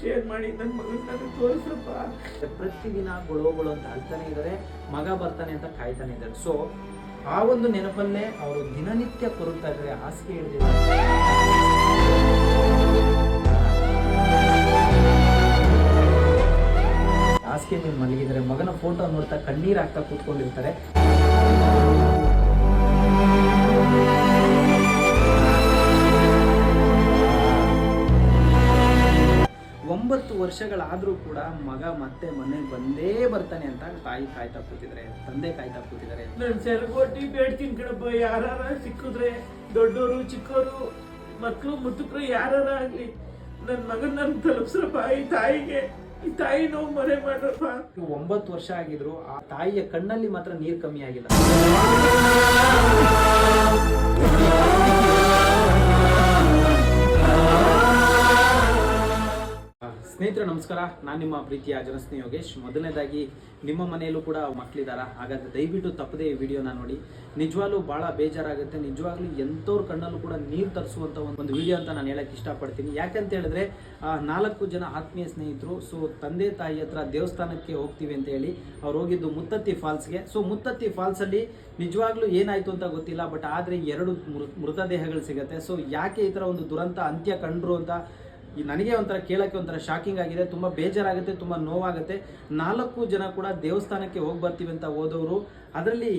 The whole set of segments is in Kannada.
ಶೇರ್ ಮಾಡಿ ನನ್ನ ಮಗನ ತೋರಿಸಪ್ಪ. ಪ್ರತಿದಿನ ಗೊಳೋಗಳು ಅಂತ ಅಳ್ತಾನೆ ಇದ್ದಾರೆ ಮಗ ಬರ್ತಾನೆ ಅಂತ ಕಾಯ್ತಾನೆ ಇದ್ದಾರೆ ಸೊ ಆ ಒಂದು ನೆನಪನ್ನೇ ಅವರು ದಿನನಿತ್ಯ ಕೊರುತ್ತಾ ಇದ್ದಾರೆ ಹಾಸಿಗೆ ಹಿಡಿದಿದ್ದಾರೆ. ಹಾಸಿಗೆ ಮೇಲೆ ಮಲಗಿದ್ದಾರೆ, ಮಗನ ಫೋಟೋ ನೋಡ್ತಾ ಕಣ್ಣೀರು ಹಾಕ್ತಾ ಕೂತ್ಕೊಂಡಿರ್ತಾರೆ. ವರ್ಷಗಳಾದ್ರೂ ಕೂಡ ಮಗ ಮತ್ತೆ ಮನೆಗೆ ಬಂದೇ ಬರ್ತಾನೆ ಅಂತ ತಾಯಿ ಕಾಯ್ತಾ ಕೂತಿದ್ದಾರೆ ತಂದೆ ಕಾಯ್ತಾ ಕೂತಿದ್ದಾರೆ. ನಾನು ಬೇಡ್ತೀನಿ ಕಣಪ್ಪ ಯಾರ ಸಿಕ್ಕಿದ್ರೆ ದೊಡ್ಡವರು ಚಿಕ್ಕವರು ಮಕ್ಕಳು ಮುತ್ತುಕರು ಯಾರ ಆಗ್ಲಿ ನನ್ನ ಮಗನ ನನ್ ತಲುಪ್ಸ್ರಪ್ಪ ಈ ತಾಯಿಗೆ ಈ ತಾಯಿ ನೋವು ಮರೆ ಮಾಡ್ರಪ್ಪ. ಒಂಬತ್ತು ವರ್ಷ ಆಗಿದ್ರು ಆ ತಾಯಿಯ ಕಣ್ಣಲ್ಲಿ ಮಾತ್ರ ನೀರು ಕಮ್ಮಿ ಆಗಿಲ್ಲ. ಸ್ನೇಹಿತರೆ, ನಮಸ್ಕಾರ. ನಾನು ನಿಮ್ಮ ಪ್ರೀತಿಯ ಜನಸ್ನೇಹಿ ಯೋಗೇಶ್. ಮೊದಲನೇದಾಗಿ, ನಿಮ್ಮ ಮನೆಯಲ್ಲೂ ಕೂಡ ಮಕ್ಕಳಿದ್ದಾರಾ ಹಾಗಾದ್ರೆ ದಯವಿಟ್ಟು ತಪ್ಪದೇ ಈ ವಿಡಿಯೋನ ನೋಡಿ. ನಿಜವಾಗ್ಲೂ ಭಾಳ ಬೇಜಾರಾಗುತ್ತೆ. ನಿಜವಾಗ್ಲೂ ಎಂಥವ್ರ ಕಣ್ಣಲ್ಲೂ ಕೂಡ ನೀರು ತರಿಸುವಂಥ ಒಂದು ವಿಡಿಯೋ ಅಂತ ನಾನು ಹೇಳಕ್ಕೆ ಇಷ್ಟಪಡ್ತೀನಿ. ಯಾಕಂತ ಹೇಳಿದ್ರೆ ನಾಲ್ಕು ಜನ ಆತ್ಮೀಯ ಸ್ನೇಹಿತರು, ಸೊ ತಂದೆ, ತಾಯಿ ಹತ್ರ ದೇವಸ್ಥಾನಕ್ಕೆ ಹೋಗ್ತೀವಿ ಅಂತ ಹೇಳಿ ಅವ್ರು ಹೋಗಿದ್ದು ಮುತ್ತತ್ತಿ ಫಾಲ್ಸ್ಗೆ. ಸೊ ಮುತ್ತತ್ತಿ ಫಾಲ್ಸಲ್ಲಿ ನಿಜವಾಗ್ಲೂ ಏನಾಯಿತು ಅಂತ ಗೊತ್ತಿಲ್ಲ, ಬಟ್ ಆದರೆ ಎರಡು ಮೃತದೇಹಗಳು ಸಿಗುತ್ತೆ. ಸೊ ಯಾಕೆ ಈ ಥರ ಒಂದು ದುರಂತ ಅಂತ್ಯ ಕಂಡ್ರು ಅಂತ ಈ ನನಗೆ ಒಂಥರ, ಕೇಳೋಕ್ಕೆ ಒಂಥರ ಶಾಕಿಂಗ್ ಆಗಿದೆ. ತುಂಬ ಬೇಜಾರಾಗುತ್ತೆ, ತುಂಬ ನೋವಾಗುತ್ತೆ. ನಾಲ್ಕು ಜನ ಕೂಡ ದೇವಸ್ಥಾನಕ್ಕೆ ಹೋಗಿ ಬರ್ತೀವಿ ಅಂತ ಹೋದವರು. ಅದರಲ್ಲಿ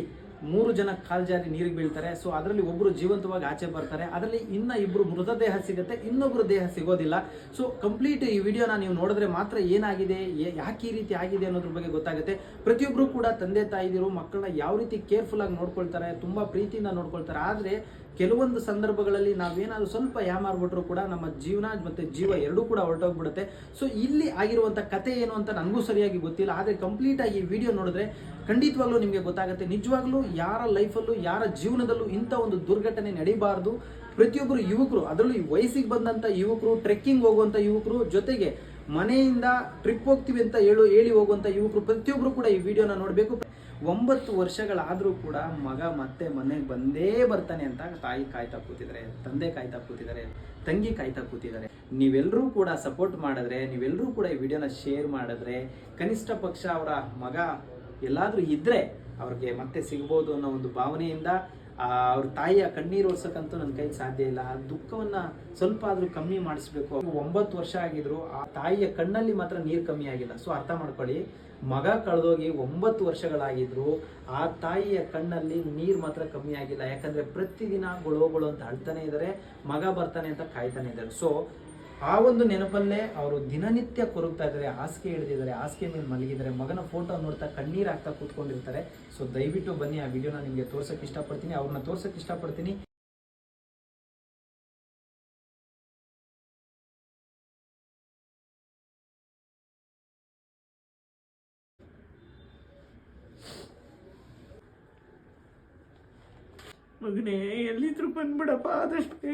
ಮೂರು ಜನ ಕಾಲ್ಜಾರಿ ನೀರಿಗೆ ಬೀಳ್ತಾರೆ. ಸೊ ಅದರಲ್ಲಿ ಒಬ್ಬರು ಜೀವಂತವಾಗಿ ಆಚೆ ಬರ್ತಾರೆ. ಅದರಲ್ಲಿ ಇನ್ನ ಇಬ್ಬರು ಮೃತದೇಹ ಸಿಗುತ್ತೆ. ಇನ್ನೊಬ್ಬರು ದೇಹ ಸಿಗೋದಿಲ್ಲ. ಸೊ ಕಂಪ್ಲೀಟ್ ಈ ವಿಡಿಯೋನ ನೀವು ನೋಡಿದ್ರೆ ಮಾತ್ರ ಏನಾಗಿದೆ ಯಾಕೆ ಈ ರೀತಿ ಆಗಿದೆ ಅನ್ನೋದ್ರ ಬಗ್ಗೆ ಗೊತ್ತಾಗುತ್ತೆ. ಪ್ರತಿಯೊಬ್ಬರು ಕೂಡ ತಂದೆ ತಾಯಿದಿರು, ಮಕ್ಕಳನ್ನ ಯಾವ ರೀತಿ ಕೇರ್ಫುಲ್ ಆಗಿ ನೋಡ್ಕೊಳ್ತಾರೆ, ತುಂಬಾ ಪ್ರೀತಿಯಿಂದ ನೋಡ್ಕೊಳ್ತಾರೆ. ಆದ್ರೆ ಕೆಲವೊಂದು ಸಂದರ್ಭಗಳಲ್ಲಿ ನಾವೇನಾದರೂ ಸ್ವಲ್ಪ ಯಾಮಾರ್ಬಿಟ್ರು ಕೂಡ ನಮ್ಮ ಜೀವನ ಮತ್ತೆ ಜೀವ ಎರಡೂ ಕೂಡ ಹೊರಟೋಗ್ಬಿಡುತ್ತೆ. ಸೊ ಇಲ್ಲಿ ಆಗಿರುವಂತ ಕತೆ ಏನು ಅಂತ ನನಗೂ ಸರಿಯಾಗಿ ಗೊತ್ತಿಲ್ಲ. ಆದ್ರೆ ಕಂಪ್ಲೀಟ್ ಆಗಿ ಈ ವಿಡಿಯೋ ನೋಡಿದ್ರೆ ಖಂಡಿತವಾಗ್ಲೂ ನಿಮಗೆ ಗೊತ್ತಾಗುತ್ತೆ. ನಿಜವಾಗ್ಲೂ ಯಾರ ಲೈಫಲ್ಲೂ ಯಾರ ಜೀವನದಲ್ಲೂ ಇಂಥ ಒಂದು ದುರ್ಘಟನೆ ನಡೀಬಾರ್ದು. ಪ್ರತಿಯೊಬ್ಬರು ಯುವಕರು, ಅದರಲ್ಲೂ ಈ ವಯಸ್ಸಿಗೆ ಬಂದಂತ ಯುವಕರು ಟ್ರೆಕ್ಕಿಂಗ್ ಹೋಗುವಂತ ಯುವಕರು, ಜೊತೆಗೆ ಮನೆಯಿಂದ ಟ್ರಿಪ್ ಹೋಗ್ತೀವಿ ಅಂತ ಹೇಳು, ಹೇಳಿ ಹೋಗುವಂತ ಯುವಕರು ಪ್ರತಿಯೊಬ್ಬರು ಕೂಡ ಈ ವಿಡಿಯೋನ ನೋಡಬೇಕು. ಒಂಬತ್ತು ವರ್ಷಗಳಾದರೂ ಕೂಡ ಮಗ ಮತ್ತೆ ಮನೆಗೆ ಬಂದೇ ಬರ್ತಾನೆ ಅಂತ ತಾಯಿ ಕಾಯ್ತಾ ಕೂತಿದ್ದಾರೆ ತಂದೆ ಕಾಯ್ತಾ ಕೂತಿದ್ದಾರೆ ತಂಗಿ ಕಾಯ್ತಾ ಕೂತಿದ್ದಾರೆ ನೀವೆಲ್ಲರೂ ಕೂಡ ಸಪೋರ್ಟ್ ಮಾಡಿದ್ರೆ ನೀವೆಲ್ಲರೂ ಕೂಡ ಈ ವಿಡಿಯೋನ ಶೇರ್ ಮಾಡಿದ್ರೆ, ಕನಿಷ್ಠ ಪಕ್ಷ ಅವರ ಮಗ ಎಲ್ಲಾದರೂ ಇದ್ದರೆ ಅವ್ರಿಗೆ ಮತ್ತೆ ಸಿಗ್ಬೋದು ಅನ್ನೋ ಒಂದು ಭಾವನೆಯಿಂದ ಅವ್ರ ತಾಯಿಯ ಕಣ್ಣೀರು ಒರ್ಸಕ್ಕಂತೂ ನನ್ನ ಕೈಲಿ ಸಾಧ್ಯ ಇಲ್ಲ. ಆ ದುಃಖವನ್ನ ಸ್ವಲ್ಪ ಆದ್ರೂ ಕಮ್ಮಿ ಮಾಡಿಸ್ಬೇಕು. ಒಂಬತ್ತು ವರ್ಷ ಆಗಿದ್ರು, ಆ ತಾಯಿಯ ಕಣ್ಣಲ್ಲಿ ಮಾತ್ರ ನೀರು ಕಮ್ಮಿ ಆಗಿಲ್ಲ. ಸೊ ಅರ್ಥ ಮಾಡ್ಕೊಳ್ಳಿ. ಮಗ ಕಳೆದೋಗಿ ಒಂಬತ್ತು ವರ್ಷಗಳಾಗಿದ್ರು, ಆ ತಾಯಿಯ ಕಣ್ಣಲ್ಲಿ ನೀರು ಮಾತ್ರ ಕಮ್ಮಿ ಆಗಿಲ್ಲ. ಯಾಕಂದ್ರೆ ಪ್ರತಿದಿನ ಗೊಳೋಗಳು ಅಂತ ಅಳ್ತಾನೆ ಇದ್ದಾರೆ ಮಗ ಬರ್ತಾನೆ ಅಂತ ಕಾಯ್ತಾನೆ ಇದ್ದಾರೆ ಸೊ ಆ ಒಂದು ನೆನಪಲ್ಲೇ ಅವರು ದಿನನಿತ್ಯ ಕೊರಗ್ತಾ ಇದ್ದಾರೆ ಹಾಸಿಗೆ ಹಿಡಿದಿದ್ದಾರೆ, ಹಾಸಿಗೆ ಮೇಲೆ ಮಲಗಿದ್ದಾರೆ, ಮಗನ ಫೋಟೋ ನೋಡ್ತಾ ಕಣ್ಣೀರು ಹಾಕ್ತಾ ಕೂತ್ಕೊಂಡಿರ್ತಾರೆ. ಸೊ ದಯವಿಟ್ಟು ಬನ್ನಿ, ಆ ವಿಡಿಯೋನ ನಿಮಗೆ ತೋರ್ಸೋಕೆ ಇಷ್ಟಪಡ್ತೀನಿ ಅವ್ರನ್ನ ತೋರ್ಸಕ್ಕೆ ಇಷ್ಟಪಡ್ತೀನಿ. ಮಗನೇ, ಎಲ್ಲಿದ್ರು ಬಂದ್ಬಿಡಪ್ಪ, ಆದಷ್ಟು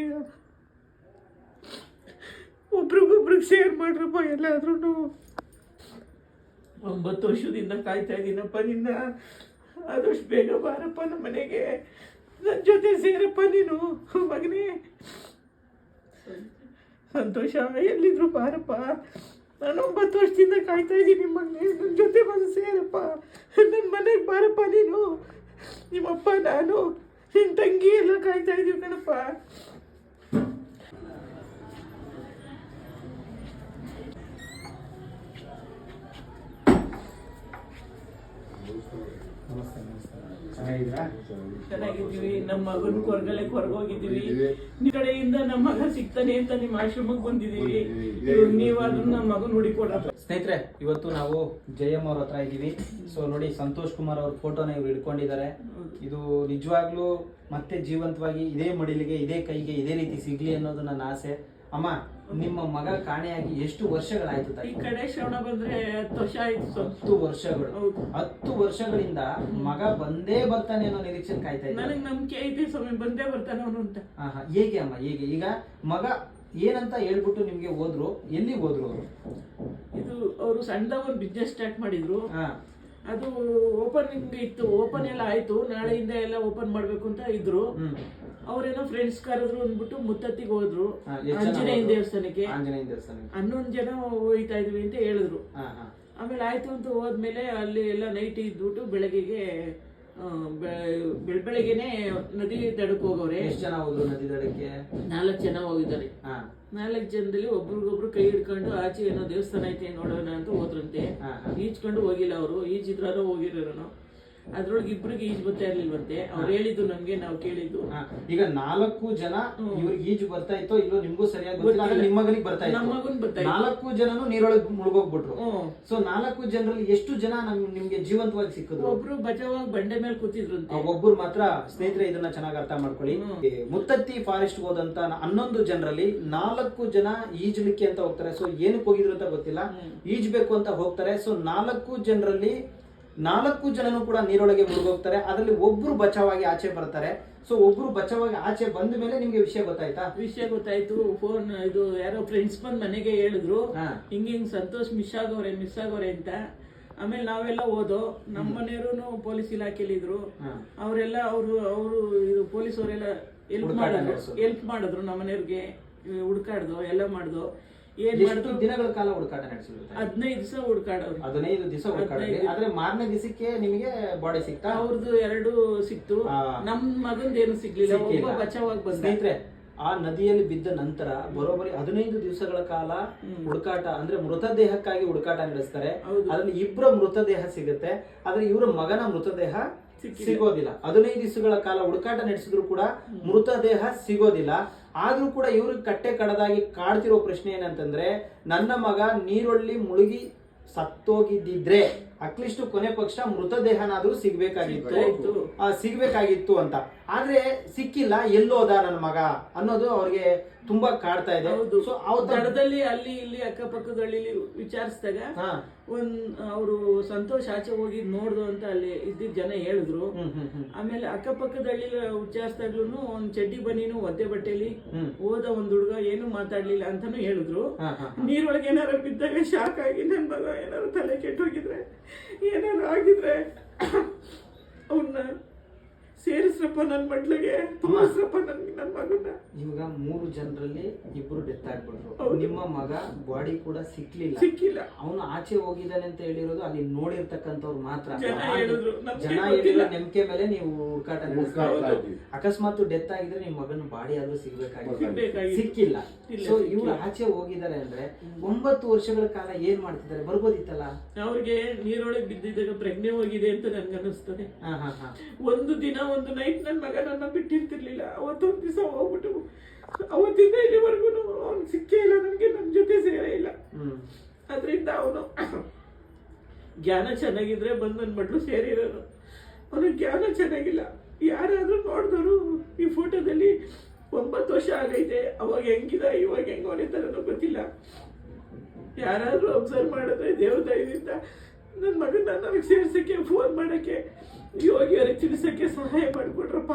ಒಬ್ರಿಗೊಬ್ರಿಗೆ ಶೇರ್ ಮಾಡ್ರಪ್ಪ ಎಲ್ಲಾದ್ರೂ ಒಂಬತ್ತು ವರ್ಷದಿಂದ ಕಾಯ್ತಾ ಇದ್ದೀನಪ್ಪ ನಿನ್ನ. ಆದಷ್ಟು ಬೇಗ ಬಾರಪ್ಪ ನಮ್ಮ ಮನೆಗೆ. ನನ್ನ ಜೊತೆ ಸೇರಪ್ಪ ನೀನು, ಮಗನೇ. ಸಂತೋಷ, ಎಲ್ಲಿದ್ರು ಬಾರಪ್ಪ. ನಾನು ಒಂಬತ್ತು ವರ್ಷದಿಂದ ಕಾಯ್ತಾ ಇದ್ದೀನಿ ಮಗನೇ ನನ್ನ ಜೊತೆ ಬಂದು ಸೇರಪ್ಪ. ನನ್ನ ಮನೆಗೆ ಬಾರಪ್ಪ ನೀನು. ನಿಮ್ಮಪ್ಪ, ನಾನು ನಿನ್ನ ತಂಗಿ ಎಲ್ಲ ಕಾಯ್ತಾ ಇದ್ದೀವಿ ಕಣಪ್ಪ. ಚೆನ್ನಾಗಿದ್ದೀರಾ? ಚೆನ್ನಾಗಿದ್ದೀವಿ. ನಮ್ಮ ಮಗನ ಹೊರಗಡೆ ಹೊರಗೋಗಿದ್ದೀವಿ ನಿಮ್ಮ ಕಡೆಯಿಂದ ನಮ್ಮ ಮಗ ಸಿಗ್ತಾನೆ ಅಂತ ನಿಮ್ಮ ಆಶ್ರಮಕ್ಕೆ ಬಂದಿದ್ದೀವಿ. ನೀವು ನೀವಾದ್ರೂ ನಮ್ಮ ಮಗನ ಹುಡಿಕೊಡಪ್ಪ ಸ್ನೇಹಿತರೆ ಇವತ್ತು ನಾವು ಜಯಮ್ ಅವ್ರ ಹತ್ರ ಇದ್ದೀವಿ. ಸೊ ನೋಡಿ ಸಂತೋಷ್ ಕುಮಾರ್ ಅವ್ರ ಫೋಟೋನ ಇವ್ರು ಇಟ್ಕೊಂಡಿದ್ದಾರೆ ಇದು ನಿಜವಾಗ್ಲೂ ಮತ್ತೆ ಜೀವಂತವಾಗಿ ಇದೇ ಮಡಿಲಿಗೆ ಇದೇ ಕೈಗೆ ಇದೇ ರೀತಿ ಸಿಗ್ಲಿ ಅನ್ನೋದು ನನ್ನ ಆಸೆ. ಅಮ್ಮ ನಿಮ್ಮ ಮಗ ಕಾಣೆಯಾಗಿ ಎಷ್ಟು ವರ್ಷಗಳಾಯ್ತು ಈ ಕಡೆ ಶ್ರವಣ ಬಂದ್ರೆ ಹತ್ತು ವರ್ಷ ಆಯ್ತು ಹತ್ತು ವರ್ಷಗಳು. ಹೌದು. ಹತ್ತು ವರ್ಷಗಳಿಂದ ಮಗ ಬಂದೇ ಬರ್ತಾನೆ ಅನ್ನೋ ನಿರೀಕ್ಷೆ ಕಾಯ್ತಾ ಇದ್ದೀನಿ ನನಗೆ ನಂಬಿಕೆ ಐತಿ ಸ್ವಾಮಿ ಬಂದೇ ಬರ್ತಾನೆ ಅವನು ಅಂತ. ಹೇಗೆ ಅಮ್ಮ ಹೇಗೆ? ಈಗ ಮಗ ಏನಂತ ಹೇಳ್ಬಿಟ್ಟು ನಿಮ್ಗೆ ಹೋದ್ರು? ಎಲ್ಲಿ ಹೋದ್ರು ಅವರು? ಇದು ಅವರು ಸಣ್ಣದವ್ರು ಬಿಸ್ನೆಸ್ ಸ್ಟಾರ್ಟ್ ಮಾಡಿದ್ರು. ಹಾ. ಅದು ಓಪನಿಂಗ್ ಇತ್ತು ಓಪನ್ ಎಲ್ಲ ಆಯ್ತು. ನಾಳೆಯಿಂದ ಎಲ್ಲ ಓಪನ್ ಮಾಡ್ಬೇಕು ಅಂತ ಇದ್ರು. ಹ್ಮ್. ಅವ್ರೇನೋ ಫ್ರೆಂಡ್ಸ್ ಕರೆದ್ರು ಅಂದ್ಬಿಟ್ಟು ಮುತ್ತತ್ತಿಗೆ ಹೋದ್ರು. ಆಂಜನೇಯ ದೇವಸ್ಥಾನಕ್ಕೆ. ಹನ್ನೊಂದ್ ಜನ ಹೋಯ್ತಾ ಇದ್ವಿ ಅಂತ ಹೇಳಿದ್ರು. ಆಮೇಲೆ ಆಯ್ತು ಅಂತ ಹೋದ್ಮೇಲೆ ಅಲ್ಲಿ ಎಲ್ಲ ನೈಟ್ ಇದ್ಬಿಟ್ಟು ಬೆಳಗ್ಗೆಗೆ ಬೆಳ ಬೆಳಗ್ಗೆನೆ ನದಿ ದಡಕ್ಕೆ ಹೋಗೋರೆ ಎಷ್ಟು ಜನ ಹೋದ್ರು ನದಿ ದಡಕ್ಕೆ? ನಾಲ್ಕು ಜನ ಹೋಗಿದ್ದಾರೆ. ನಾಲ್ಕು ಜನದಲ್ಲಿ ಒಬ್ರಿಗೊಬ್ರು ಕೈ ಹಿಡ್ಕೊಂಡು ಆಚೆ ಏನೋ ದೇವಸ್ಥಾನ ಐತೆ ನೋಡೋಣ ಅಂತ ಹೋದ್ರಂತೆ. ಈಜ್ಕೊಂಡು ಹೋಗಿಲ್ಲ ಅವರು. ಈಜಿದ್ರೂ ಹೋಗಿರೋನು ಅದ್ರೊಳಗೆ ಇಬ್ರಿಗೆ ಈಜು ಬರ್ತಾ ಇರ್ಲಿಲ್ವಂತೆ? ಅವ್ರು ಹೇಳಿದ್ದು ನಮ್ಗೆ ನಾವು ಕೇಳಿದ್ದು. ಹಾ. ಈಗ ನಾಲ್ಕು ಜನ ಇವ್ರಿಗೆ ಈಜು ಬರ್ತಾ ಇತ್ತೋ ಇಲ್ಲೋ ನಿಮ್ಗೂ ಸರಿಯಾಗಿ ಗೊತ್ತಿಲ್ಲ ಆದ್ರೆ ನಿಮ್ಮ ಮಗನಿಗೆ ಬರ್ತಾ ನಮ್ಮ ಇತ್ತು. ಮಗನ್ ಬರ್ತಾ ಇತ್ತು. ನಾಲ್ಕು ಜನನು ನೀರೊಳಗೆ ಮುಳುಗೋಗ್ಬಿಟ್ರು. ಹ್ಮ್. ಸೊ ನಾಲ್ಕು ಜನರಲ್ಲಿ ಎಷ್ಟು ಜನ ನಮ್ ನಿಮ್ಗೆ ಜೀವಂತವಾಗಿ ಸಿಕ್ಕಿದ್ರು? ಒಬ್ರು ಬಚಾವಾಗಿ ಬಂಡೆ ಮೇಲೆ ಕೂತಿದ್ರಂತೆ. ಒಬ್ಬರು ಮಾತ್ರ ಸ್ನೇಹಿತರೆ ಇದನ್ನ ಚೆನ್ನಾಗಿ ಅರ್ಥ ಮಾಡ್ಕೊಳ್ಳಿ. ಈ ಮುತ್ತತ್ತಿ ಫಾರೆಸ್ಟ್ ಹೋದಂತ ಹನ್ನೊಂದು ಜನರಲ್ಲಿ ನಾಲ್ಕು ಜನ ಈಜಲಿಕ್ಕೆ ಅಂತ ಹೋಗ್ತಾರೆ. ಸೊ ಏನಕ್ಕೆ ಹೋಗಿದ್ರು ಅಂತ ಗೊತ್ತಿಲ್ಲ. ಈಜ್ಬೇಕು ಅಂತ ಹೋಗ್ತಾರೆ. ಸೊ ನಾಲ್ಕು ಜನರಲ್ಲಿ ನಾಲ್ಕು ಜನನು ಕೂಡ ನೀರೊಳಗೆ ಮುಳುಗೋಗ್ತಾರೆ. ಅದರಲ್ಲಿ ಒಬ್ರು ಬಚಾವಾಗಿ ಆಚೆ ಬರ್ತಾರೆ. ಸೊ ಒಬ್ರು ಬಚಾವಾಗಿ ಆಚೆ ಬಂದ ಮೇಲೆ ನಿಮ್ಗೆ ವಿಷಯ ಗೊತ್ತಾಯ್ತಾ? ವಿಷಯ ಗೊತ್ತಾಯ್ತು. ಫೋನ್ ಇದು ಯಾರೋ ಫ್ರೆಂಡ್ಸ್ ಬಂದ್ ಮನೆಗೆ ಹೇಳಿದ್ರು. ಹಿಂಗ ಹಿಂಗ್ ಸಂತೋಷ್ ಮಿಸ್ ಆಗೋರೆ ಮಿಸ್ ಆಗೋರೆ ಅಂತ. ಆಮೇಲೆ ನಾವೆಲ್ಲ ಓದೋ ನಮ್ಮ ಮನೆಯವರು ಪೊಲೀಸ್ ಇಲಾಖೆಲಿ ಇದ್ರು. ಹಾ. ಅವರೆಲ್ಲ ಅವರು ಅವರು ಇದು ಪೊಲೀಸ್ ಅವರೆಲ್ಲ ಹೆಲ್ಪ್ ಮಾಡಿದ್ರು. ಹೆಲ್ಪ್ ಮಾಡಿದ್ರು ನಮ್ಮ ಮನೆಯವ್ರಿಗೆ ಹುಡ್ಕಾಡ್ದು ಎಲ್ಲ ಮಾಡ್ದು. ಏನ್ ಎಷ್ಟು ಮಾಡಿದ್ರು ದಿನಗಳ ಕಾಲ ಹುಡುಕಾಟ ನಡೆಸಿರುತ್ತೆ ಹದಿನೈದು ದಿವಸ ಹುಡ್ಕಾಡವ್ರು ಹದಿನೈದು ದಿವಸ ಹುಡುಕಾಡಿದ್ರಿ ಆದ್ರೆ ಮಾರನೇ ದಿವಸಕ್ಕೆ ನಿಮಗೆ ಬಾಡಿ ಸಿಕ್ತಾ? ಅವ್ರದ್ದು ಎರಡು ಸಿಕ್ತು. ಆ. ನಮ್ ಮಗಂದೇನು ಸಿಗ್ಲಿಲ್ಲ. ಒಬ್ಬ ಬಚಾವಾಗಿ ಬಂದ. ಸ್ನೇಹಿತರೆ ಆ ನದಿಯಲ್ಲಿ ಬಿದ್ದ ನಂತರ ಬರೋಬರಿ ಹದಿನೈದು ದಿವಸಗಳ ಕಾಲ ಹುಡುಕಾಟ ಅಂದ್ರೆ ಮೃತದೇಹಕ್ಕಾಗಿ ಹುಡುಕಾಟ ನಡೆಸ್ತಾರೆ. ಹೌದು. ಅದ್ರಲ್ಲಿ ಇಬ್ಬರ ಮೃತದೇಹ ಸಿಗುತ್ತೆ. ಆದ್ರೆ ಇವರ ಮಗನ ಮೃತದೇಹ ಸಿಗೋದಿಲ್ಲ. ಹದಿನೈದು ದಿವಸಗಳ ಕಾಲ ಹುಡುಕಾಟ ನಡೆಸಿದ್ರು ಕೂಡ ಮೃತದೇಹ ಸಿಗೋದಿಲ್ಲ. ಆದ್ರೂ ಕೂಡ ಇವರು ಕಟ್ಟೆ ಕಡದಾಗಿ ಕಾಡ್ತಿರೋ ಪ್ರಶ್ನೆ ಏನಂತಂದ್ರೆ ನನ್ನ ಮಗ ನೀರೊಳ್ಳಿ ಮುಳುಗಿ ಸತ್ತೋಗಿದ್ದಿದ್ರೆ ಅಟ್ಲೀಸ್ಟ್ ಕೊನೆ ಪಕ್ಷ ಮೃತದೇಹನಾದ್ರೂ ಸಿಗ್ಬೇಕಾಗಿತ್ತು. ಸಿಗಬೇಕಾಗಿತ್ತು ಅಂತ. ಆದ್ರೆ ಸಿಕ್ಕಿಲ್ಲ ಎಲ್ಲೋದ ನನ್ನ ಮಗ ಅನ್ನೋದು ಅವ್ರಿಗೆ ತುಂಬಾ ಕಾಡ್ತಾ ಇದೆ. ಸೊ ಅವತ್ತ ದಡದಲ್ಲಿ ಅಲ್ಲಿ ಇಲ್ಲಿ ಅಕ್ಕಪಕ್ಕದಲ್ಲಿ ವಿಚಾರಿಸಿದಾಗ ಒಂದ್ ಅವರು ಸಂತೋಷ ಆಚೆ ಹೋಗಿ ನೋಡ್ದು ಅಂತ ಅಲ್ಲಿ ಇದ್ದಿದ್ ಜನ ಹೇಳಿದ್ರು. ಆಮೇಲೆ ಅಕ್ಕಪಕ್ಕದಲ್ಲಿ ವಿಚಾರಿಸಿದಾಗ್ಲೂ ಒಂದ್ ಚಡ್ಡಿ ಬನ್ನಿನೂ ಒದ್ದೆ ಬಟ್ಟೆಲಿ ಓದ ಹೋದ ಒಂದ್ ಹುಡುಗ ಏನು ಮಾತಾಡ್ಲಿಲ್ಲ ಅಂತಾನು ಹೇಳಿದ್ರು. ನೀರೊಳಗೆ ಏನಾರು ಬಿದ್ದಾಗ ಶಾಕ್ ಆಗಿ ನನ್ ಮಗ ಏನಾರು ತಲೆ ಕೆಟ್ಟೋಗಿದ್ರೆ ಏನಾರು ಆಗಿದ್ರೆ ಅವನ್ನ ಸೇರಿಸ್ರಪ್ಪ ನನ್ ಮಡ್ಲಿಗೆ ತೋರಿಸ್ರಪ್ಪ ನನ್ ನನ್ ಮಗನ್ನ ಇವಾಗ ಮೂರು ಜನರಲ್ಲಿ ಇಬ್ರು ಡೆತ್ ಆಗ್ಬಿಟ್ರು. ನಿಮ್ಮ ಮಗ ಬಾಡಿ ಕೂಡ ಸಿಕ್ಲಿಲ್ಲ. ಸಿಕ್ಕಿಲ್ಲ. ಅವನು ಆಚೆ ಹೋಗಿದ್ದಾನೆ ಅಂತ ಹೇಳಿರೋದು ಅಲ್ಲಿ ನೋಡಿರ್ತಕ್ಕಂಥವ್ರು ಮಾತ್ರ. ಜನ ಹೇಳಿರೋ ನಂಬಿಕೆ ಮೇಲೆ ನೀವು ಹುಡುಕಾಟ ಅಕಸ್ಮಾತ್ ಡೆತ್ ಆಗಿದ್ರೆ ನಿಮ್ಮ ಮಗನ ಬಾಡಿ ಆದ್ರೂ ಸಿಗ್ಬೇಕಾಗಿತ್ತು. ಸಿಗ್ಬೇಕಾಗಿತ್ತು. ಸಿಕ್ಕಿಲ್ಲ. ಸೊ ಇವ್ರು ಆಚೆ ಹೋಗಿದ್ದಾರೆ ಅಂದ್ರೆ ಒಂಬತ್ತು ವರ್ಷಗಳ ಕಾಲ ಏನ್ ಮಾಡ್ತಿದ್ದಾರೆ? ಬರ್ಬೋದಿತ್ತಲ್ಲ? ಅವ್ರಿಗೆ ನೀರೊಳಗೆ ಬಿದ್ದಿದ್ದಾಗ ಪ್ರಜ್ಞೆ ಹೋಗಿದೆ ಅಂತ ಹಾ ಹಾ ಒಂದು ದಿನ ಒಂದು ನೈಟ್ ನನ್ನ ಮಗ ನನ್ನ ಬಿಟ್ಟಿರ್ತಿರ್ಲಿಲ್ಲ. ಅವತ್ತೊಂದು ದಿವಸ ಹೋಗ್ಬಿಟ್ಟು ಅವತ್ತಿಂದ ಇಲ್ಲಿವರೆಗೂ ಅವ್ನು ಸಿಕ್ಕೇ ಇಲ್ಲ ನನಗೆ ನಮ್ಮ ಜೊತೆ ಸೇರೇ ಇಲ್ಲ. ಅದರಿಂದ ಅವನು ಜ್ಞಾನ ಚೆನ್ನಾಗಿದ್ರೆ ಬಂದು ನನ್ನ ಮಡ್ಲು ಸೇರಿರೋನು. ಅವನು ಜ್ಞಾನ ಚೆನ್ನಾಗಿಲ್ಲ. ಯಾರಾದರೂ ನೋಡಿದವರು ಈ ಫೋಟೋದಲ್ಲಿ ಒಂಬತ್ತು ವರ್ಷ ಆಗೈತೆ ಅವಾಗ ಹೆಂಗಿದ ಇವಾಗ ಹೆಂಗವನೆ ಥರನೂ ಗೊತ್ತಿಲ್ಲ. ಯಾರಾದರೂ ಅಬ್ಸರ್ವ್ ಮಾಡಿದ್ರೆ ದೇವ್ರ ದಯದಿಂದ ನನ್ನ ಮಗನ ನನಗೆ ಸೇರ್ಸಕ್ಕೆ ಫೋನ್ ಮಾಡಕ್ಕೆ ಯೋಗಿಯವರಿಗೆ ತಿಳಿಸೋಕ್ಕೆ ಸಹಾಯ ಮಾಡಿಕೊಡ್ರಪ್ಪ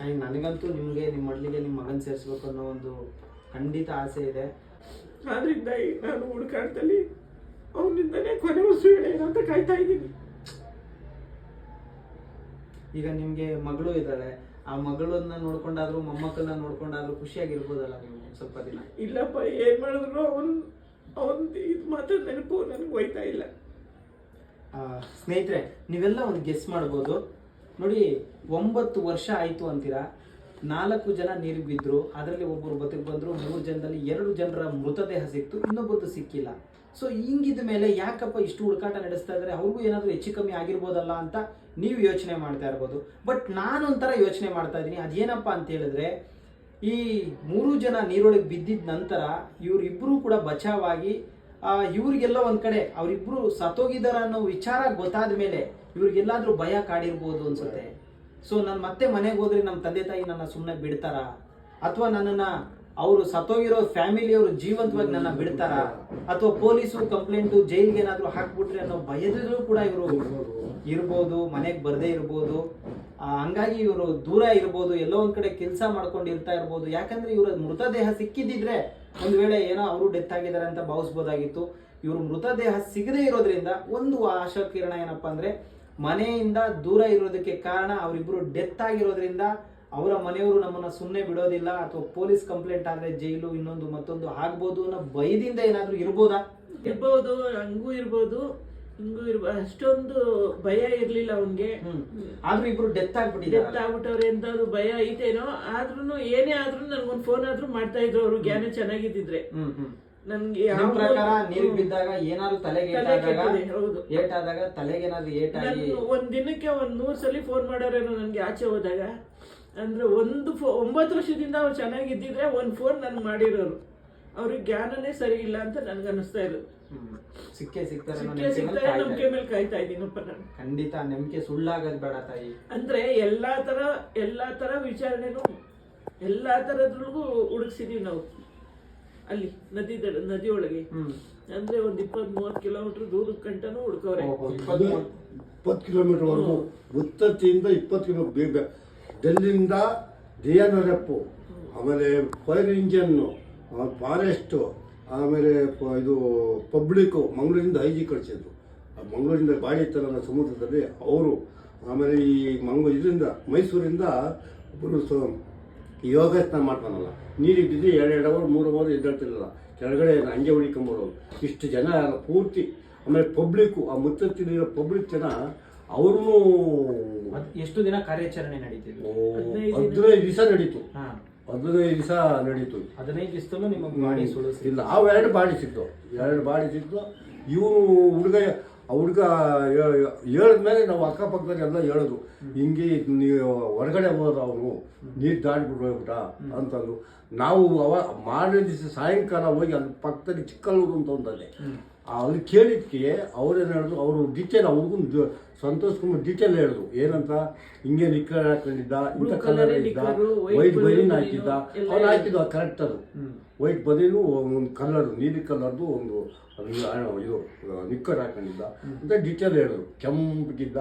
ಆಯ್ತು, ನನಗಂತೂ ನಿಮಗೆ ನಿಮ್ಮ ಮಡ್ಲಿಗೆ ನಿಮ್ಮ ಮಗನ ಸೇರಿಸ್ಬೇಕು ಅನ್ನೋ ಒಂದು ಖಂಡಿತ ಆಸೆ ಇದೆ. ಆದ್ರಿಂದ ನಾನು ಹುಡುಕಾಟದಲ್ಲಿ ಅವನಿಂದನೇ ಕೊನೆ ಎಳೆಯೋಣ ಅಂತ ಕಾಯ್ತಾ ಇದ್ದೀನಿ. ಈಗ ನಿಮಗೆ ಮಗಳು ಇದ್ದಾಳೆ. ಆ ಮಗಳನ್ನ ನೋಡ್ಕೊಂಡಾದ್ರು ಮೊಮ್ಮಕ್ಕಳನ್ನ ನೋಡ್ಕೊಂಡಾದ್ರು ಖುಷಿಯಾಗಿರ್ಬೋದಲ್ಲ ನೀವು ಸ್ವಲ್ಪ ದಿನ? ಇಲ್ಲಪ್ಪ ಏನ್ ಮಾಡಿದ್ರು ಅವನ್ ಅವನ್ ಇದು ಮಾತ್ರ ನೆನಪು ನನಗೆ ಹೋಯ್ತಾ ಇಲ್ಲ. ಸ್ನೇಹಿತರೆ ನೀವೆಲ್ಲ ಒಂದು ಗೆಸ್ ಮಾಡ್ಬೋದು. ನೋಡಿ, ಒಂಬತ್ತು ವರ್ಷ ಆಯ್ತು ಅಂತೀರಾ? ನಾಲ್ಕು ಜನ ನೀರಿಗೆ ಬಿದ್ದರು ಅದರಲ್ಲಿ ಒಬ್ಬರು ಬದುಕು ಬಂದರು, ಮೂರು ಜನದಲ್ಲಿ ಎರಡು ಜನರ ಮೃತದೇಹ ಸಿಕ್ತು ಇನ್ನೊಬ್ಬರದ್ದು ಸಿಕ್ಕಿಲ್ಲ. ಸೊ ಹಿಂಗಿದ ಮೇಲೆ ಯಾಕಪ್ಪ ಇಷ್ಟು ಹುಡುಕಾಟ ನಡೆಸ್ತಾ ಇದ್ದಾರೆ ಅವ್ರಿಗೂ ಏನಾದರೂ ಹೆಚ್ಚು ಕಮ್ಮಿ ಆಗಿರ್ಬೋದಲ್ಲ ಅಂತ ನೀವು ಯೋಚನೆ ಮಾಡ್ತಾ ಇರ್ಬೋದು. ಬಟ್ ನಾನೊಂಥರ ಯೋಚನೆ ಮಾಡ್ತಾ ಇದ್ದೀನಿ. ಅದೇನಪ್ಪ ಅಂತ ಹೇಳಿದ್ರೆ, ಈ ಮೂರು ಜನ ನೀರೊಳಗೆ ಬಿದ್ದಿದ ನಂತರ ಇವರಿಬ್ಬರೂ ಕೂಡ ಬಚಾವಾಗಿ ಇವ್ರಿಗೆಲ್ಲೋ ಒಂದ್ ಕಡೆ ಅವರಿಬ್ರು ಸತ್ತೋಗಿದಾರ ಅನ್ನೋ ವಿಚಾರ ಗೊತ್ತಾದ ಮೇಲೆ ಇವ್ರಿಗೆಲ್ಲಾದ್ರೂ ಭಯ ಕಾಡಿರ್ಬೋದು ಅನ್ಸುತ್ತೆ. ಸೊ ನಾನು ಮತ್ತೆ ಮನೆಗೆ ಹೋದ್ರೆ ನಮ್ಮ ತಂದೆ ತಾಯಿ ನನ್ನ ಸುಮ್ಮನೆ ಬಿಡ್ತಾರ? ಅಥವಾ ನನ್ನನ್ನ ಅವರು ಸತ್ತೋಗಿರೋ ಫ್ಯಾಮಿಲಿಯವರು ಜೀವಂತವಾಗಿ ನನ್ನ ಬಿಡ್ತಾರ? ಅಥವಾ ಪೊಲೀಸು ಕಂಪ್ಲೇಂಟು ಜೈಲ್ಗೆ ಏನಾದ್ರು ಹಾಕ್ಬಿಟ್ರೆ ಅನ್ನೋ ಭಯದಲ್ಲೂ ಕೂಡ ಇವರು ಇರ್ಬೋದು, ಮನೆಗೆ ಬರದೇ ಇರ್ಬೋದು. ಹಂಗಾಗಿ ಇವರು ದೂರ ಇರ್ಬೋದು, ಎಲ್ಲೋ ಒಂದ್ ಕಡೆ ಕೆಲಸ ಮಾಡ್ಕೊಂಡು ಇರ್ತಾ ಇರ್ಬೋದು. ಯಾಕಂದ್ರೆ ಇವರ ಮೃತದೇಹ ಸಿಕ್ಕಿದ್ದಿದ್ರೆ ಒಂದ್ ವೇಳೆ ಏನೋ ಅವರು ಡೆತ್ ಆಗಿದ್ದಾರೆ ಅಂತ ಭಾವಿಸ್ಬೋದಾಗಿತ್ತು. ಇವರು ಮೃತದೇಹ ಸಿಗದೇ ಇರೋದ್ರಿಂದ ಒಂದು ಆಶಾ ಕಿರಣ ಏನಪ್ಪ ಅಂದ್ರೆ ಮನೆಯಿಂದ ದೂರ ಇರೋದಕ್ಕೆ ಕಾರಣ ಅವರಿಬ್ಬರು ಡೆತ್ ಆಗಿರೋದ್ರಿಂದ ಅವರ ಮನೆಯವರು ನಮ್ಮನ್ನ ಸುಮ್ಮನೆ ಬಿಡೋದಿಲ್ಲ ಅಥವಾ ಪೊಲೀಸ್ ಕಂಪ್ಲೇಂಟ್ ಆದ್ರೆ ಜೈಲು ಇನ್ನೊಂದು ಮತ್ತೊಂದು ಆಗ್ಬೋದು ಅನ್ನೋ ಭಯದಿಂದ ಏನಾದರೂ ಇರ್ಬೋದಾ? ಇರ್ಬೋದು, ಹಂಗೂ ಇರ್ಬೋದು. ಹಿಂಗೂ ಅಷ್ಟೊಂದು ಭಯ ಇರ್ಲಿಲ್ಲ ಅವನ್ಗೆ. ಆದ್ರೂ ಇಬ್ರು ಡೆತ್ ಡೆತ್ ಆಗ್ಬಿಟ್ಟವ್ರ ಅಂತ ಭಯ ಐತೇನೋ ಆದ್ರೂ ಏನೇ ಆದ್ರೂ ನನ್ಗೊಂದ್ ಫೋನ್ ಆದ್ರೂ ಮಾಡ್ತಾ ಇದ್ರು ಅವ್ರು ಜ್ಞಾನ ಚೆನ್ನಾಗಿದ್ದಿದ್ರೆ. ನನ್ಗೆ ಯಾವ ಪ್ರಕಾರ ನೀರು ಬಿದ್ದಾಗ ಏನಾದ್ರು ತಲೆಗೆ ಹೌದು. ಏಟಾದಾಗ ತಲೆಗೆ ಏನಾದ್ರು ಏಟಾಗಿ ಒಂದ್ ದಿನಕ್ಕೆ ಒಂದ್ ನೂರ್ ಸಲ ಫೋನ್ ಮಾಡೋರೇನೋ ನನ್ಗೆ ಆಚೆ ಹೋದಾಗ. ಅಂದ್ರೆ ಒಂದು ಫೋ ಒಂಬತ್ತು ವರ್ಷದಿಂದ ಅವ್ರು ಚೆನ್ನಾಗಿದ್ದಿದ್ರೆ ಒಂದ್ ಫೋನ್ ನನ್ಗೆ ಮಾಡಿರೋರು. ಅವ್ರಿಗೆ ಜ್ಞಾನನೇ ಸರಿ ಇಲ್ಲ ಅಂತ ನನ್ಗೆ ಅನಿಸ್ತಾ ಇರೋದು. ಸಿಕ್ಕೇ ಸಿಗ್ತಾರೆ ಅನ್ನೋ ಸಿಕ್ಕೇ ನಂಬಿಕೆ ಮೇಲೆ ಸಿಗ್ತಾರೆ ಕಾಯ್ತಾ ನಂಬಿಕೆ. ಮೇಲೆ ಕಾಯ್ತಾ ಇದ್ದೀನಪ್ಪ ನಾನು. ಖಂಡಿತ ನಂಬಿಕೆ ಸುಳ್ಳಾಗದ್ ಬೇಡ ತಾಯಿ. ಅಂದ್ರೆ ಎಲ್ಲಾ ತರ ಎಲ್ಲಾ ತರ ವಿಚಾರಣೆನು ಎಲ್ಲಾ ತರದ್ರೊಳಗೂ ಹುಡುಕ್ಸಿದೀವಿ ನಾವು. ಅಲ್ಲಿ ನದಿ ದಡ ನದಿ ಒಳಗೆ. ಹ್ಮ್. ಅಂದ್ರೆ ಒಂದ್ ಇಪ್ಪತ್ ಮೂವತ್ ಕಿಲೋಮೀಟರ್ ದೂರದ ಕಂಟನೂ ಹುಡ್ಕವ್ರೆ. ಓಹೋ, ಕಿಲೋಮೀಟರ್ ಇಪ್ಪತ್ತು ಕಿಲೋಮೀಟರ್ವರೆಗೂ ಉತ್ತತ್ತಿಯಿಂದ ಇಪ್ಪತ್ತು ಕಿಲೋ ಡೆಲ್ಲಿಯಿಂದ ಡಿಎನ್ಆರ್ಎಫ್ ಆಮೇಲೆ ಫೈರ್ ಇಂಜನ್ನು ಫಾರೆಸ್ಟು ಆಮೇಲೆ ಪ- ಇದು ಪಬ್ಲಿಕ್ಕು ಮಂಗಳೂರಿಂದ ಐಜಿ ಕಳಿಸಿದ್ರು. ಮಂಗಳೂರಿಂದ ಇತ್ತಲ್ಲ ಸಮುದ್ರದಲ್ಲಿ ಅವರು ಆಮೇಲೆ ಈ ಮಂಗ ಇದರಿಂದ ಮೈಸೂರಿಂದ ಒಬ್ಬರು ಸ ಯೋಗಾಸನ ಮಾಡ್ತಾನಲ್ಲ. ನೀರಿಗೆ ಬಿದ್ದು ಎರಡು ಎರಡು ಅವರ್ ಮೂರು ಅವರ್ ಎದ್ದೇಳ್ತಿರಲಿಲ್ಲ ಕೆಳಗಡೆ ಹಂಗೆ ಹೊಡಿಕೊಂಬರು ಇಷ್ಟು ಜನ ಪೂರ್ತಿ. ಆಮೇಲೆ ಪಬ್ಲಿಕ್ಕು ಆ ಮುತ್ತಿರೋ ಪಬ್ಲಿಕ್ ಜನ ಅವ್ರೂ ಎಷ್ಟು ದಿನ ಕಾರ್ಯಾಚರಣೆ ನಡೀತಿದ್ರು ಹದಿನೈದು ದಿವಸ ನಡೀತು. ಹದಿನೈದು ದಿವಸ ನಡೀತು. ಹದಿನೈದು ದಿವಸದಲ್ಲೂ ನಿಮಗೆ ಮಾಡಿ ಸುಳು ಇಲ್ಲ ಅವು ಎರಡು ಬಾಡಿ ಸಿಕ್ತು. ಎರಡು ಬಾಡಿ ಸಿಕ್ತು. ಇವು ಹುಡುಗ ಆ ಹುಡುಗ ಹೇಳಿದ್ಮೇಲೆ ನಾವು ಅಕ್ಕಪಕ್ಕದಲ್ಲಿ ಎಲ್ಲ ಹೇಳಿದ್ರು. ಹಿಂಗೆ ನೀವು ಹೊರಗಡೆ ಹೋದ ಅವನು ನೀರು ದಾಟ್ಬಿಟ್ಟು ಹೋಗ್ಬಿಟ್ಟ ಅಂತಂದು ನಾವು ಅವ ಮಾರನೇ ದಿವಸ ಸಾಯಂಕಾಲ ಹೋಗಿ ಅಲ್ಲಿ ಪಕ್ಕದಲ್ಲಿ ಚಿಕ್ಕಲ್ಲೂರು ಅಂತ ಒಂದಲ್ಲಿ ಅಲ್ಲಿ ಕೇಳಿದ್ಕೆ ಅವ್ರೇನು ಹೇಳಿದ್ರು ಅವರು ಡಿಟೇಲ್ ಅವ್ರಿಗೂ ಸಂತೋಷ್ ಕುಮಾರ್ ಡೀಟೇಲ್ ಹೇಳಿದ್ರು. ಏನಂತ? ಹಿಂಗೆ ನಿಕ್ಕರ್ ಹಾಕೊಂಡಿದ್ದ ಇಂಥ ಕಲರ್ ಇದ್ದ ವೈಟ್ ಬನೀನು ಹಾಕಿದ್ದ. ಅವ್ರು ಅವ್ನು ಹಾಕಿದ್ದು ಕರೆಕ್ಟ್ ಅದು ವೈಟ್ ಬನೀನು ಒಂದು ಕಲರ್ ನೀಲಿ ಕಲರ್ದು ಒಂದು ಅದು ಇದು ನಿಕ್ಕರ್ ಹಾಕೊಂಡಿದ್ದ. ಅಂತ ಡೀಟೇಲ್ ಹೇಳಿದ್ರು. ಕೆಂಪಗಿದ್ದ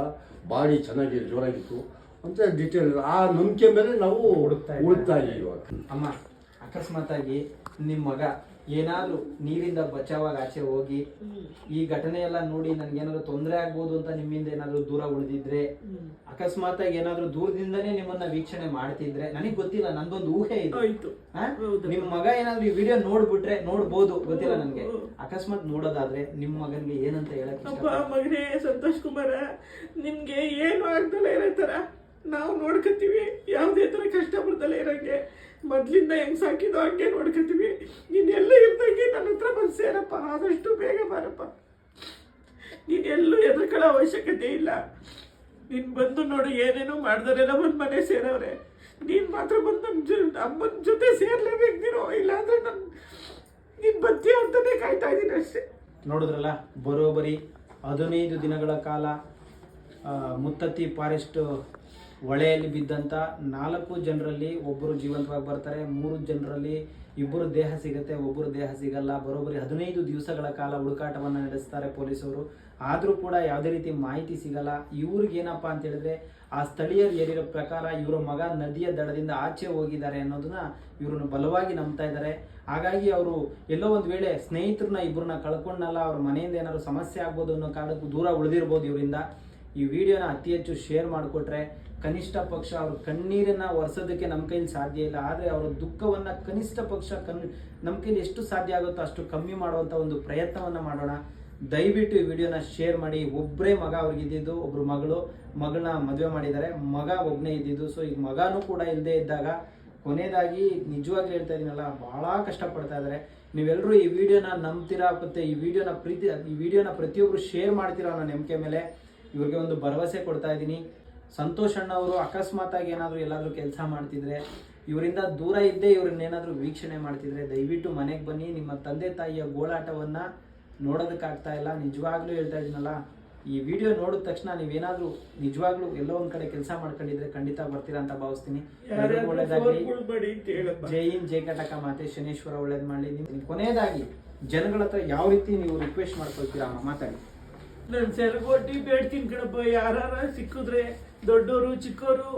ಬಾಡಿ ಚೆನ್ನಾಗಿ ಜೋರಾಗಿತ್ತು. ಅಂತ ಡೀಟೇಲ್ ಆ ನಂಬಿಕೆ ಮೇಲೆ ನಾವು. ಹುಡುಕ್ತಾ ಇದ್ದೀವಿ ಇವಾಗ. ಅಮ್ಮ ಅಕಸ್ಮಾತಾಗಿ ನಿಮ್ಮ ಮಗ ಏನಾದ್ರೂ ನೀರಿಂದ ಬಚಾವಾಗ ಆಚೆ ಹೋಗಿ ಈ ಘಟನೆ ಎಲ್ಲ ನೋಡಿ ನನ್ಗೇನಾದ್ರು ತೊಂದರೆ ಆಗ್ಬೋದು ಅಂತ ನಿಮ್ಮಿಂದ ಏನಾದ್ರು ದೂರ ಉಳಿದಿದ್ರೆ ಅಕಸ್ಮಾತ್ ಆಗಿ ಏನಾದ್ರು ದೂರದಿಂದನೇ ನಿಮ್ಮನ್ನ ವೀಕ್ಷಣೆ ಮಾಡ್ತಿದ್ರೆ ನನಗ್ ಗೊತ್ತಿಲ್ಲ ನಂದೊಂದು ಊಹೆ ಇದೆ? ನಿಮ್ ಮಗ ಏನಾದ್ರು ಈ ವಿಡಿಯೋ ನೋಡ್ಬಿಟ್ರೆ ನೋಡ್ಬೋದು ಗೊತ್ತಿಲ್ಲ ನನ್ಗೆ. ಅಕಸ್ಮಾತ್ ನೋಡೋದಾದ್ರೆ ನಿಮ್ ಮಗನ್ಗೆ ಏನಂತ ಹೇಳಕ್ ಮಗನೇ ಸಂತೋಷ್ ಕುಮಾರ ನಿಮ್ಗೆ ಏನು ಆಗ್ದಲ್ಲ ಇರೋ ನಾವು ನೋಡ್ಕೊತೀವಿ ಯಾವುದೇ ಥರ ಕಷ್ಟ ಬರ್ದಲೇ ಇರೋಂಗೆ. ಮೊದಲಿಂದ ಹೆಂಗೆ ಸಾಕಿದೋ ಹಂಗೆ ನೋಡ್ಕೊತೀವಿ ನೀನೆಲ್ಲ ಇರ್ದಂಗೆ ನನ್ನ ಹತ್ರ ಬಂದು ಸೇರಪ್ಪ. ಆದಷ್ಟು ಬೇಗ ಬಾರಪ್ಪ. ನೀನೆಲ್ಲೂ ಎದುರ್ಕೊಳ್ಳೋ ಅವಶ್ಯಕತೆ ಇಲ್ಲ. ನೀನು ಬಂದು ನೋಡು, ಏನೇನೋ ನಮ್ಮ ಒಂದು ಮನೆ ಸೇರವ್ರೆ. ನೀನು ಮಾತ್ರ ಬಂದು ನಮ್ಮ ಜೊ, ಅಮ್ಮನ ಜೊತೆ ಸೇರಲೇಬೇಕು ನೀನು. ಇಲ್ಲಾಂದ್ರೆ ನನ್ನ ನೀನು ಬರ್ತೀಯ ಅಂತಲೇ ಕಾಯ್ತಾ ಇದ್ದೀನಿ ಅಷ್ಟೇ. ನೋಡಿದ್ರಲ್ಲ, ಬರೋಬರಿ. ಹದಿನೈದು ದಿನಗಳ ಕಾಲ ಮುತ್ತತ್ತಿ ಫಾರೆಸ್ಟ್ ಹೊಳೆಯಲ್ಲಿ ಬಿದ್ದಂತ ನಾಲ್ಕು ಜನರಲ್ಲಿ ಒಬ್ಬರು ಜೀವಂತವಾಗಿ ಬರ್ತಾರೆ, ಮೂರು ಜನರಲ್ಲಿ ಇಬ್ಬರು ದೇಹ ಸಿಗುತ್ತೆ, ಒಬ್ಬರು ದೇಹ ಸಿಗಲ್ಲ. ಬರೋಬ್ಬರಿ ಹದಿನೈದು ದಿವಸಗಳ ಕಾಲ ಹುಡುಕಾಟವನ್ನು ನಡೆಸ್ತಾರೆ ಪೊಲೀಸರು. ಆದರೂ ಕೂಡ ಯಾವುದೇ ರೀತಿ ಮಾಹಿತಿ ಸಿಗಲ್ಲ. ಇವ್ರಿಗೇನಪ್ಪ ಅಂತ ಹೇಳಿದ್ರೆ, ಆ ಸ್ಥಳೀಯರು ಹೇಳಿರೋ ಪ್ರಕಾರ ಇವರ ಮಗ ನದಿಯ ದಡದಿಂದ ಆಚೆ ಹೋಗಿದ್ದಾರೆ ಅನ್ನೋದನ್ನ ಇವ್ರನ್ನ ಬಲವಾಗಿ ನಂಬ್ತಾ ಇದ್ದಾರೆ. ಹಾಗಾಗಿ ಅವರು ಎಲ್ಲೋ ಒಂದು ವೇಳೆ ಸ್ನೇಹಿತರನ್ನ ಇಬ್ಬರನ್ನ ಕಳ್ಕೊಂಡಲ್ಲ, ಅವ್ರ ಮನೆಯಿಂದ ಏನಾದ್ರು ಸಮಸ್ಯೆ ಆಗ್ಬೋದು ಅನ್ನೋ ಕಾರಣಕ್ಕೂ ದೂರ ಉಳಿದಿರ್ಬೋದು ಇವರಿಂದ. ಈ ವಿಡಿಯೋನ ಅತಿ ಹೆಚ್ಚು ಶೇರ್ ಮಾಡಿಕೊಟ್ರೆ ಕನಿಷ್ಠ ಪಕ್ಷ ಅವ್ರ ಕಣ್ಣೀರನ್ನ ಒರೆಸೋದಕ್ಕೆ ನಮ್ಮ ಕೈಲಿ ಸಾಧ್ಯ ಇಲ್ಲ. ಆದರೆ ಅವರ ದುಃಖವನ್ನ ಕನಿಷ್ಠ ಪಕ್ಷ ಕನ್ ನಮ್ಮ ಕೈಲಿ ಎಷ್ಟು ಸಾಧ್ಯ ಆಗುತ್ತೋ ಅಷ್ಟು ಕಮ್ಮಿ ಮಾಡುವಂಥ ಒಂದು ಪ್ರಯತ್ನವನ್ನ ಮಾಡೋಣ. ದಯವಿಟ್ಟು ಈ ವಿಡಿಯೋನ ಶೇರ್ ಮಾಡಿ. ಒಬ್ಬರೇ ಮಗ ಅವ್ರಿಗೆ ಇದ್ದಿದ್ದು ಒಬ್ಬರು ಮಗಳು, ಮಗಳನ್ನ ಮದುವೆ ಮಾಡಿದ್ದಾರೆ. ಮಗ ಒಬ್ಬನೇ ಇದ್ದಿದ್ದು. ಸೊ ಈಗ ಮಗನೂ ಕೂಡ ಇಲ್ಲದೆ ಇದ್ದಾಗ ಕೊನೆಯದಾಗಿ ನಿಜವಾಗ್ಲೂ ಹೇಳ್ತಾ ಇದ್ದೀನಲ್ಲ ಬಹಳ ಕಷ್ಟಪಡ್ತಾ ಇದ್ದಾರೆ ನೀವೆಲ್ಲರೂ ಈ ವಿಡಿಯೋನ ನಂಬ್ತೀರಾ? ಮತ್ತು ಈ ವಿಡಿಯೋನ ಪ್ರೀತಿ, ಈ ವಿಡಿಯೋನ ಪ್ರತಿಯೊಬ್ರು ಶೇರ್ ಮಾಡ್ತೀರಾ ಅನ್ನೋ ನಂಬಿಕೆ ಮೇಲೆ ಇವ್ರಿಗೆ ಒಂದು ಭರವಸೆ ಕೊಡ್ತಾ ಇದ್ದೀನಿ. ಸಂತೋಷ್ ಅಣ್ಣ ಅವರು ಅಕಸ್ಮಾತ್ ಆಗಿ ಏನಾದರೂ ಎಲ್ಲಾದರೂ ಕೆಲಸ ಮಾಡ್ತಿದ್ರೆ ಇವರಿಂದ ದೂರ ಇದ್ದೇ ಇವ್ರನ್ನ ಏನಾದರೂ ವೀಕ್ಷಣೆ ಮಾಡ್ತಿದ್ರೆ ದಯವಿಟ್ಟು ಮನೆಗೆ ಬನ್ನಿ. ನಿಮ್ಮ ತಂದೆ ತಾಯಿಯ ಗೋಳಾಟವನ್ನು ನೋಡೋದಕ್ಕಾಗ್ತಾ ಇಲ್ಲ. ನಿಜವಾಗ್ಲೂ ಹೇಳ್ತಾ ಇದ್ದೀನಲ್ಲ ಈ ವಿಡಿಯೋ ನೋಡಿದ ತಕ್ಷಣ ನೀವೇನಾದ್ರೂ ನಿಜವಾಗ್ಲೂ ಎಲ್ಲೋ ಒಂದ್ ಕಡೆ ಕೆಲಸ ಮಾಡ್ಕೊಂಡಿದ್ರೆ ಖಂಡಿತ ಬರ್ತೀರಾ ಅಂತ ಭಾವಿಸ್ತೀನಿ. ಜೈ ಹಿಂದ್ ಜೈ ಕಟಕ ಮಾತೆ. ಶನೇಶ್ವರ ಒಳ್ಳೇದ್ ಮಾಡಿ ನೀವು ಕೊನೆಯದಾಗಿ ಜನಗಳ ಹತ್ರ ಯಾವ ರೀತಿ ನೀವು ರಿಕ್ವೆಸ್ಟ್ ಮಾಡ್ಕೊಳ್ತೀರಾ ಅಮ್ಮ ಮಾತಾಡಿ. ನಾನು ಸೆರಗೋಟಿ ಬೇಡ್ತೀನಿ ಕಣಪ್ಪ ಯಾರ ಸಿಕ್ಕಿದ್ರೆ ದೊಡ್ಡವರು ಚಿಕ್ಕವರು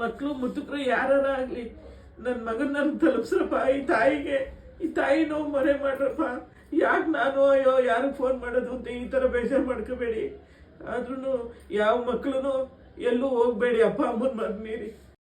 ಮಕ್ಕಳು ಮುತ್ತುಕರು ಯಾರ ಆಗಲಿ ನನ್ನ ಮಗನ ನನ್ನ ತಲುಪ್ಸ್ರಪ್ಪ, ಈ ತಾಯಿಗೆ, ಈ ತಾಯಿ ನೋವು ಮರೆ ಮಾಡ್ರಪ್ಪ. ಯಾಕೆ ನಾನು ಅಯ್ಯೋ, ಯಾರಿಗೆ ಫೋನ್ ಮಾಡೋದು ಅಂತ ಈ ಥರ ಬೇಜಾರು ಮಾಡ್ಕೋಬೇಡಿ. ಆದ್ರೂ ಯಾವ ಮಕ್ಕಳು ಎಲ್ಲೂ ಹೋಗಬೇಡಿ, ಅಪ್ಪ, ಅಮ್ಮನ ಮರ್ನೀರಿ.